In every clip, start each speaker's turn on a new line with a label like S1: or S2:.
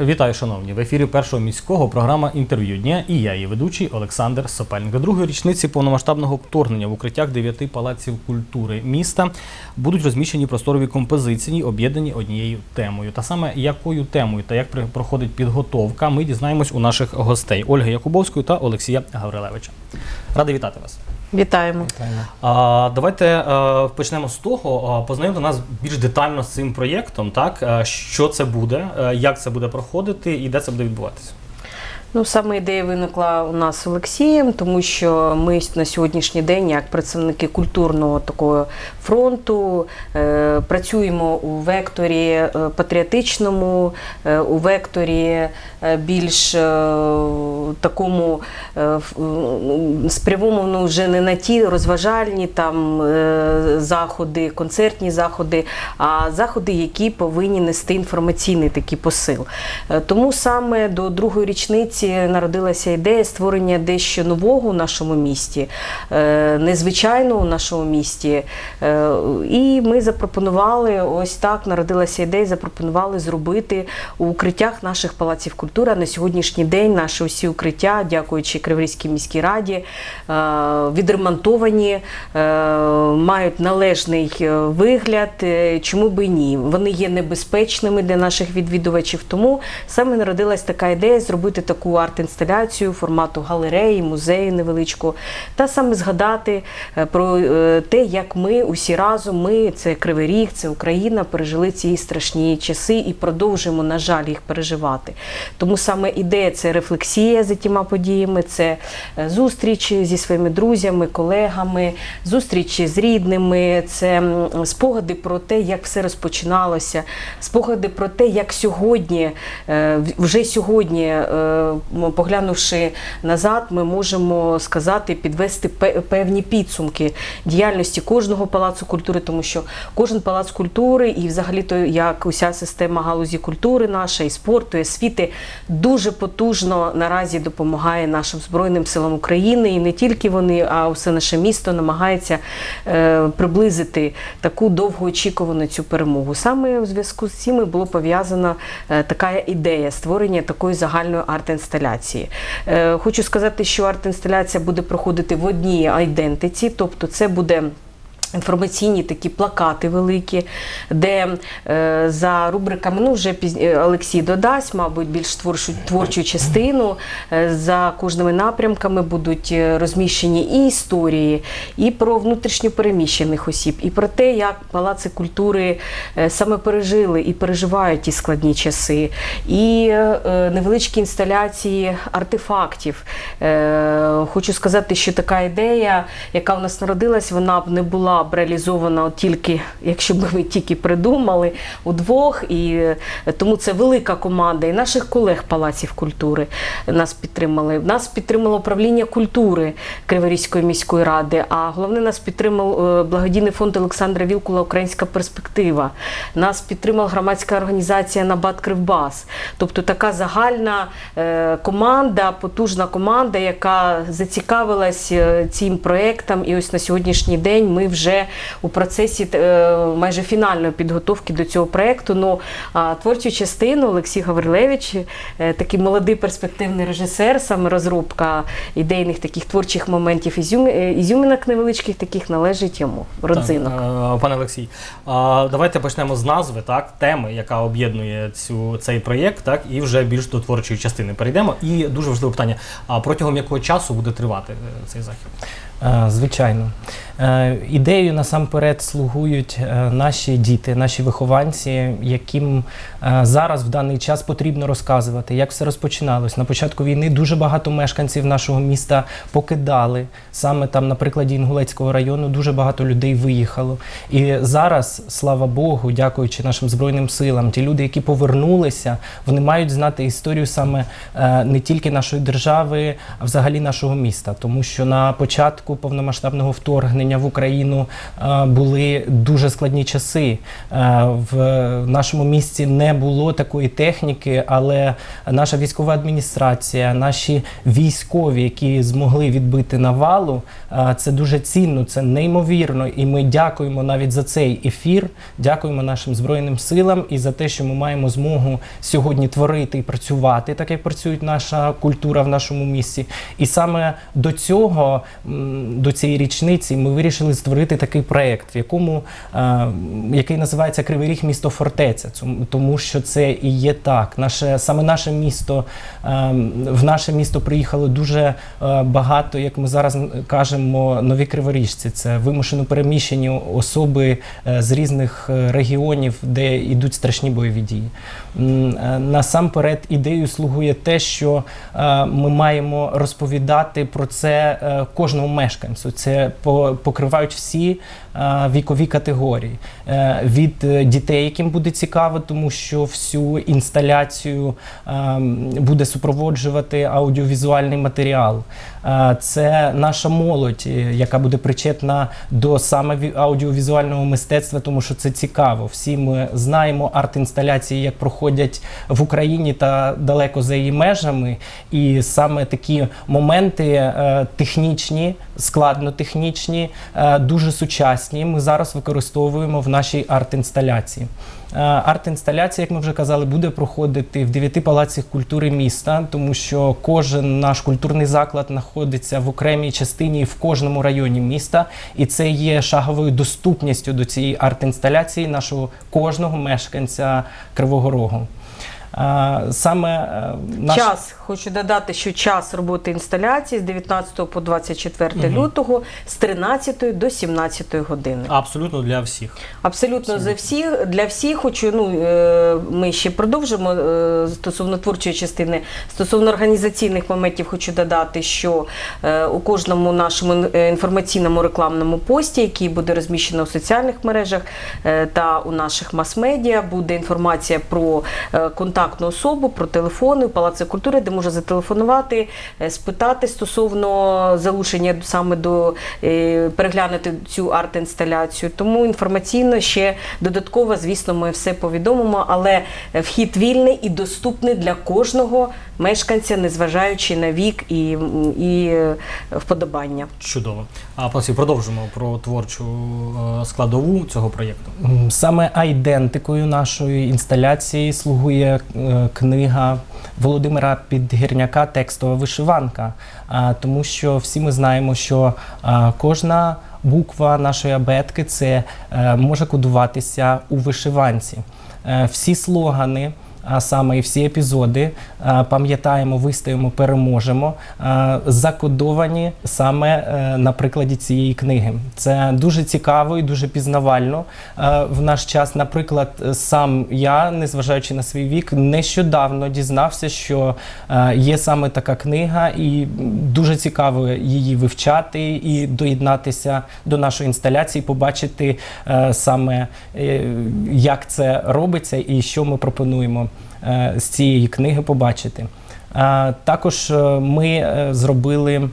S1: Вітаю, шановні! В ефірі першого міського програма інтерв'ю дня і я, її ведучий Олександр Сопельник. До другої річниці повномасштабного вторгнення в укриттях дев'яти палаців культури міста будуть розміщені просторові композиції, об'єднані однією темою. Та саме якою темою та як проходить підготовка, ми дізнаємось у наших гостей Ольги Якубовської та Олексія Гаврилевича. Радий вітати вас.
S2: Вітаємо.
S1: А, давайте а, почнемо з того, а, познайомте нас більш детально з цим проєктом, так а, що це буде, а, як це буде проходити і де це буде відбуватися.
S2: Ну, саме ідея виникла у нас з Олексієм, тому що ми на сьогоднішній день, як представники культурного такого фронту, е, працюємо у векторі е, патріотичному, е, у векторі е, більш е, такому е, спрямованому вже не на ті розважальні там е, заходи, концертні заходи, а заходи, які повинні нести інформаційний такий посил. Е, Тому саме до другої річниці народилася ідея створення дещо нового у нашому місті, е, незвичайного у нашому місті. Е, І ми запропонували ось так народилася ідея, запропонували зробити у укриттях наших палаців культури. На сьогоднішній день наші усі укриття, дякуючи Криворізькій міській раді, е, відремонтовані, мають належний вигляд. Чому би ні? Вони є небезпечними для наших відвідувачів. Тому саме народилась така ідея зробити таку арт-інсталяцію формату галереї, музею невеличкого, та саме згадати е, про е, те, як ми усі разом, ми це Кривий Ріг, це Україна, пережили ці страшні часи і продовжуємо, на жаль, їх переживати. Тому саме ідея це рефлексія за тіма подіями, це е, зустріч зі своїми друзями, колегами, зустрічі з рідними, це спогади про те, як все розпочиналося, спогади про те, як сьогодні, вже сьогодні, поглянувши назад, ми можемо сказати, підвести певні підсумки діяльності кожного палацу культури, тому що кожен палац культури і взагалі то як уся система галузі культури наша і спорту, і освіти дуже потужно наразі допомагає нашим збройним силам України, і не тільки вони, а все наше місто намагається е, приблизити таку довгоочікувану цю перемогу. Саме у зв'язку з цим було пов'язана е, така ідея створення такої загальної арт-інсталяції. Е, хочу сказати, що арт-інсталяція буде проходити в одній айдентиці, тобто це буде. Інформаційні такі плакати великі, де е, за рубриками, ну вже пізні Олексій додасть, мабуть, більш творчу, творчу частину. Е, за кожними напрямками будуть е, розміщені і історії, і про внутрішньопереміщених осіб, і про те, як палаци культури е, саме пережили і переживають ті складні часи, і е, е, невеличкі інсталяції артефактів. Е, Хочу сказати, що така ідея, яка у нас народилась, вона б не була б реалізована тільки, якщо б ми тільки придумали удвох. І е, тому це велика команда і наших колег палаців культури нас підтримали. Нас підтримало управління культури Криворізької міської ради. А головне нас підтримав е, благодійний фонд Олександра Вілкула Українська перспектива. Нас підтримала громадська організація Набат Кривбас. Тобто така загальна е, команда, потужна команда, яка зацікавилась цим проектом. І ось на сьогоднішній день ми вже у процесі е, майже фінальної підготовки до цього проекту. Ну творчу частину Олексій Гаврилевич, е, такий молодий перспективний режисер, саме розробка ідейних таких творчих моментів ізюм, е, ізюминок невеличких таких належить йому. Родзинок.
S1: Так, пане Олексій, давайте почнемо з назви, так, теми, яка об'єднує цю, цей проєкт, так, і вже більш до творчої частини перейдемо. І дуже важливе питання: протягом якого часу буде тривати цей захід?
S3: Е, Звичайно. Е, Ідеєю насамперед слугують е, наші діти, наші вихованці, яким зараз в даний час потрібно розказувати, як все розпочиналось. На початку війни дуже багато мешканців нашого міста покидали. Саме там, на прикладі Інгулецького району, дуже багато людей виїхало. І зараз, слава Богу, дякуючи нашим збройним силам, ті люди, які повернулися, вони мають знати історію саме не тільки нашої держави, а взагалі нашого міста. Тому що на початку початку повномасштабного вторгнення в Україну е, були дуже складні часи. Е, В нашому місті не було такої техніки, але наша військова адміністрація, наші військові, які змогли відбити навалу, е, це дуже цінно, це неймовірно. І ми дякуємо навіть за цей ефір. Дякуємо нашим збройним силам і за те, що ми маємо змогу сьогодні творити і працювати, так як працює наша культура в нашому місті. І саме до цього, до цієї річниці, ми вирішили створити такий проект, в якому е, який називається Кривий Ріг місто фортеця. Тому що це і є так. Наше саме наше місто е, в наше місто приїхало дуже е, багато, як ми зараз кажемо, нові криворіжці. Це вимушено переміщені особи е, з різних регіонів, де йдуть страшні бойові дії. Насамперед ідеєю слугує те, що ми маємо розповідати про це кожному мешканцю. Це по- покривають всі вікові категорії Е, від е, дітей, яким буде цікаво, тому що всю інсталяцію е, буде супроводжувати аудіовізуальний матеріал. Е, Це наша молодь, е, яка буде причетна до саме аудіовізуального мистецтва, тому що це цікаво. Всі ми знаємо арт-інсталяції, як проходять в Україні та далеко за її межами. І саме такі моменти е, технічні, складно технічні, е, дуже сучасні. Ми зараз використовуємо в нашій арт-інсталяції. Е, Арт-інсталяція, як ми вже казали, буде проходити в дев'яти палацях культури міста, тому що кожен наш культурний заклад знаходиться в окремій частині в кожному районі міста, і це є шаговою доступністю до цієї арт-інсталяції нашого кожного мешканця Кривого Рогу. Е, Саме е, наш...
S2: Час хочу додати, що час роботи інсталяції з 19 по 24 лютого з 13 до 17 години.
S1: Абсолютно для всіх.
S2: Абсолютно за всіх для всіх хочу. Ну е, ми ще продовжимо е, стосовно творчої частини. Стосовно організаційних моментів, хочу додати, що е, у кожному нашому інформаційному рекламному пості, який буде розміщено у соціальних мережах та у наших мас-медіа, буде інформація про контактну особу, про телефони Палаці культури, де можна зателефонувати, е, спитати стосовно залучення саме до е, переглянути цю арт-інсталяцію. Тому інформаційно ще додатково, звісно, ми все повідомимо, але вхід вільний і доступний для кожного мешканця, незважаючи на вік і, і е, вподобання.
S1: Чудово. А пасі продовжимо про творчу складову цього проєкту.
S3: Саме айдентикою нашої інсталяції слугує книга Володимира Підгірняка Текстова вишиванка. Тому що всі ми знаємо, що кожна буква нашої абетки це е, може кодуватися у вишиванці. Е, Всі слогани. А саме і всі епізоди пам'ятаємо, вистоїмо, переможемо, закодовані саме е, на прикладі цієї книги. Це дуже цікаво і дуже пізнавально в наш час. Наприклад, сам я, незважаючи на свій вік, нещодавно дізнався, що е, є саме така книга, і дуже цікаво її вивчати і доєднатися до нашої інсталяції, побачити е, саме як це робиться і що ми пропонуємо з цієї книги побачити. Е, Також е, ми е, зробили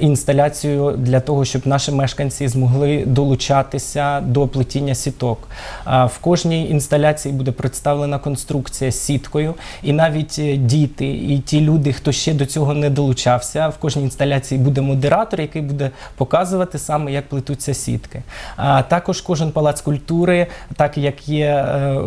S3: інсталяцію для того, щоб наші мешканці змогли долучатися до плетіння сіток. В кожній інсталяції буде представлена конструкція з сіткою, і навіть е, діти і ті люди, хто ще до цього не долучався, в кожній інсталяції буде модератор, який буде показувати саме, як плетуться сітки. А також кожен палац культури, так як є е,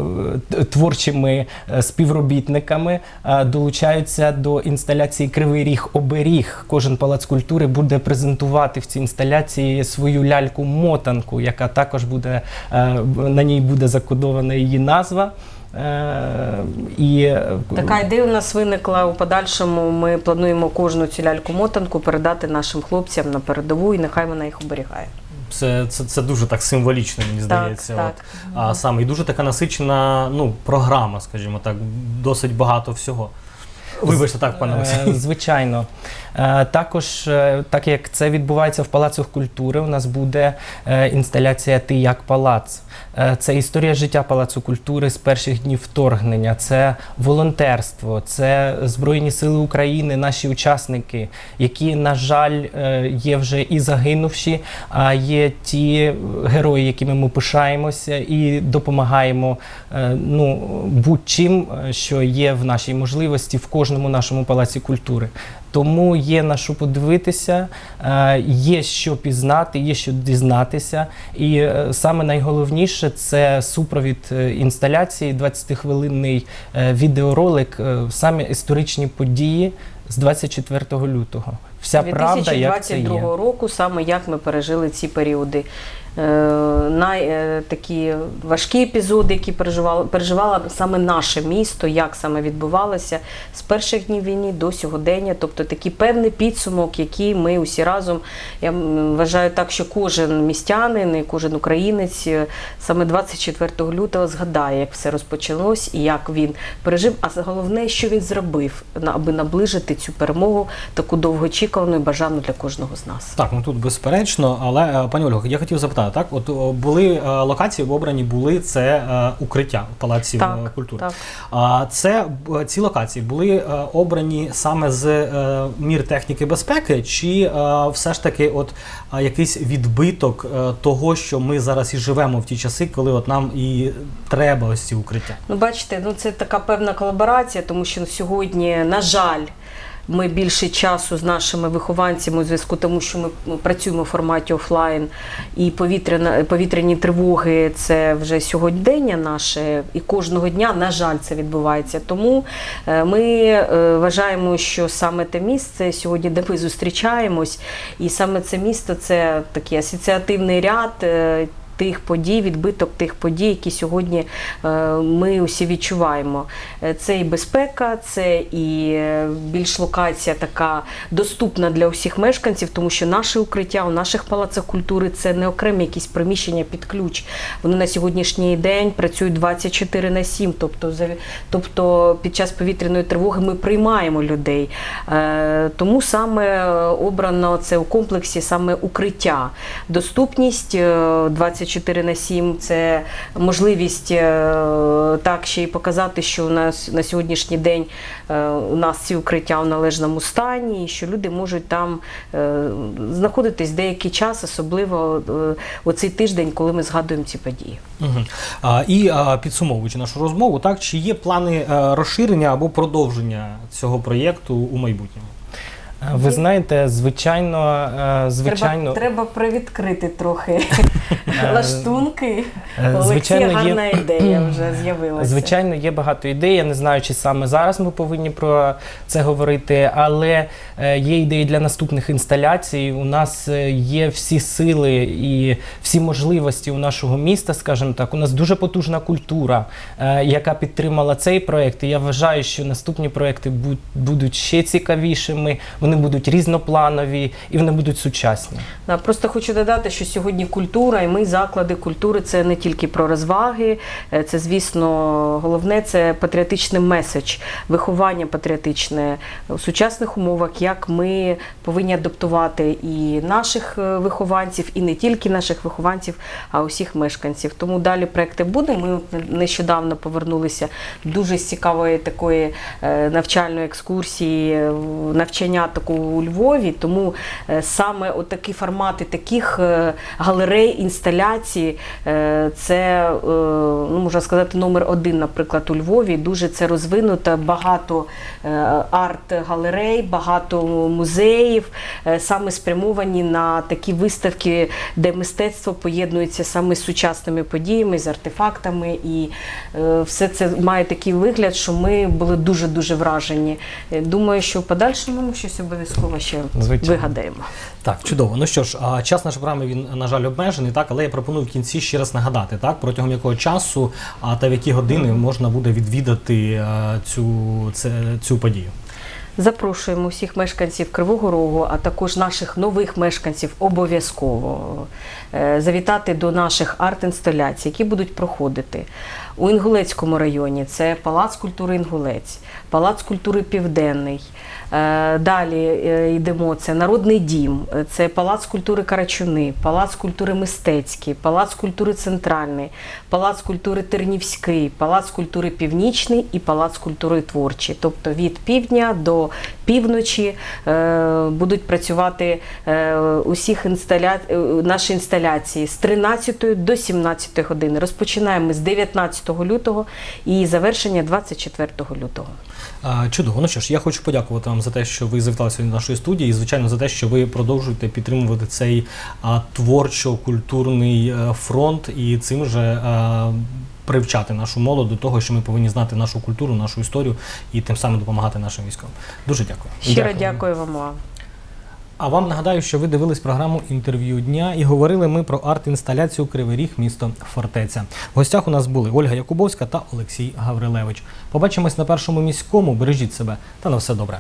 S3: творчими е, співробітниками, долучаються до інсталяції Кривий Ріг Оберіг. Кожен палац культури буде презентувати в цій інсталяції свою ляльку-мотанку, яка також буде е, на ній буде закодована її назва. Е, І е,
S2: Така ідея у нас виникла у подальшому. Ми плануємо кожну цю ляльку-мотанку передати нашим хлопцям на передову, і нехай вона їх оберігає.
S1: Це, це, це дуже так символічно, мені здається.
S2: так.
S1: От. А саме і дуже така насичена ну, програма, скажімо так, досить багато всього. Вибачте, так, пане Олексій.
S3: Звичайно. Е, Також, е, так як це відбувається в палацах культури, у нас буде е, інсталяція Ти як палац. Це історія життя палацу культури з перших днів вторгнення, це волонтерство, це Збройні Сили України, наші учасники, які, на жаль, є вже і загинувші, а є ті герої, якими ми пишаємося і допомагаємо ну, будь-чим, що є в нашій можливості в кожному нашому палаці культури. Тому є на що подивитися, е, є що пізнати, є що дізнатися. І е, саме найголовніше це супровід е, інсталяції, 20-хвилинний е, відеоролик, саме історичні події з 24 лютого. Вся правда, як це
S2: 2022
S3: є.
S2: року, саме як ми пережили ці періоди. Е, най, е, такі важкі епізоди, які переживало, переживало саме наше місто, як саме відбувалося з перших днів війни до сьогодення. Тобто такий певний підсумок, який ми усі разом. Я вважаю так, що кожен містянин і кожен українець е, саме 24 лютого згадає, як все розпочалось і як він пережив. А головне, що він зробив, аби наближити цю перемогу, таку довгоочікувану і бажану для кожного з нас.
S1: Так, ну тут безперечно, але е, пані Ольго, я хотів запитати, так, от були е, локації обрані, були це е, укриття палаців
S2: Так,
S1: культури.
S2: так.
S1: А це ці локації були обрані саме з мір техніки безпеки, чи все ж таки, от якийсь відбиток того, що ми зараз і живемо в ті часи, коли от нам і треба ось ці укриття?
S2: Ну, бачите, ну це така певна колаборація, тому що сьогодні, на жаль, ми більше часу з нашими вихованцями у зв'язку тому, що ми працюємо в форматі офлайн, і повітряна повітряні тривоги це вже сьогодення наше, і кожного дня, на жаль, це відбувається. Тому е, ми е, вважаємо, що саме те місце сьогодні, де ми зустрічаємось, і саме це місто це такий асоціативний ряд тих подій, відбиток тих подій, які сьогодні е, ми усі відчуваємо. Е, це і безпека, це і е, більш локація така доступна для усіх мешканців, тому що наше укриття у наших палацах культури це не окремі якісь приміщення під ключ. Вони на сьогоднішній день працюють 24 на 7, тобто тобто під час повітряної тривоги ми приймаємо людей. Тому саме обрано це у комплексі саме укриття, доступність 24 4 на 7 це можливість е, так ще й показати, що у нас на сьогоднішній день е, у нас ці укриття в належному стані, і що люди можуть там е, знаходитись деякий час, особливо у цей тиждень, коли ми згадуємо ці події.
S1: Угу. А, І а, підсумовуючи нашу розмову, так чи є плани розширення або продовження цього проєкту у майбутньому?
S3: Е, Ви знаєте, звичайно, е, звичайно,
S2: Треба, треба привідкрити трохи лаштунки.
S3: е,
S2: Олексія
S3: звичайно, є-
S2: ідея вже з'явилася.
S3: Звичайно, є багато ідей. Я не знаю, чи саме зараз ми повинні про це говорити, але е, є ідеї для наступних інсталяцій. У нас е, є всі сили і всі можливості у нашого міста, скажімо так. У нас дуже потужна культура, е, яка підтримала цей проект. І я вважаю, що наступні проекти будуть ще цікавішими, вони будуть різнопланові і вони будуть сучасні.
S2: Да, Просто хочу додати, що сьогодні культура і ми заклади культури це не тільки про розваги, е, це, звісно, головне це патріотичний меседж, виховання патріотичне у сучасних умовах, як ми повинні адаптувати і наших е, вихованців, і не тільки наших вихованців, а усіх мешканців. Тому далі проекти буде. Ми нещодавно повернулися дуже з цікавої такої е, навчальної екскурсії, навчання такого у Львові. Тому е, саме такі формати таких е, галерей, інсталяцій, е, це ну, можна сказати номер один, наприклад, у Львові. Дуже це розвинуто, багато арт-галерей, багато музеїв, саме спрямовані на такі виставки, де мистецтво поєднується саме з сучасними подіями, з артефактами, і все це має такий вигляд, що ми були дуже дуже вражені. Думаю, що в подальшому щось обов'язково ще
S3: Звичайно.
S2: вигадаємо.
S1: Так, чудово. Ну що ж, а, час нашої програми він на жаль обмежений, так але я пропоную в кінці ще раз нагадати, так протягом якого часу а та в які години можна буде відвідати а, цю це, цю подію.
S2: Запрошуємо всіх мешканців Кривого Рогу, а також наших нових мешканців обов'язково е, завітати до наших арт-інсталяцій, які будуть проходити у Інгулецькому районі. Це Палац культури Інгулець, Палац культури Південний. Е, Далі е, йдемо. Це Народний дім, е, це Палац культури Карачуни, Палац культури Мистецький, Палац культури Центральний, Палац культури Тернівський, Палац культури Північний і Палац культури Творчий. Тобто від півдня до півночі будуть працювати усіх інсталя... наші інсталяції з 13 до 17 години. Розпочинаємо з 19 лютого і завершення 24 лютого.
S1: Чудово. Ну що ж, я хочу подякувати вам за те, що ви завітали сьогодні до нашої студії, і звичайно за те, що ви продовжуєте підтримувати цей а, творчо-культурний е, фронт і цим же. а, Привчати нашу молодь до того, що ми повинні знати нашу культуру, нашу історію і тим самим допомагати нашим військовим. Дуже дякую.
S2: Щиро дякую вам. вам.
S1: А вам нагадаю, що ви дивились програму інтерв'ю дня і говорили ми про арт-інсталяцію Кривий Ріг, місто Фортеця. В гостях у нас були Ольга Якубовська та Олексій Гаврилевич. Побачимось на першому міському. Бережіть себе та на все добре.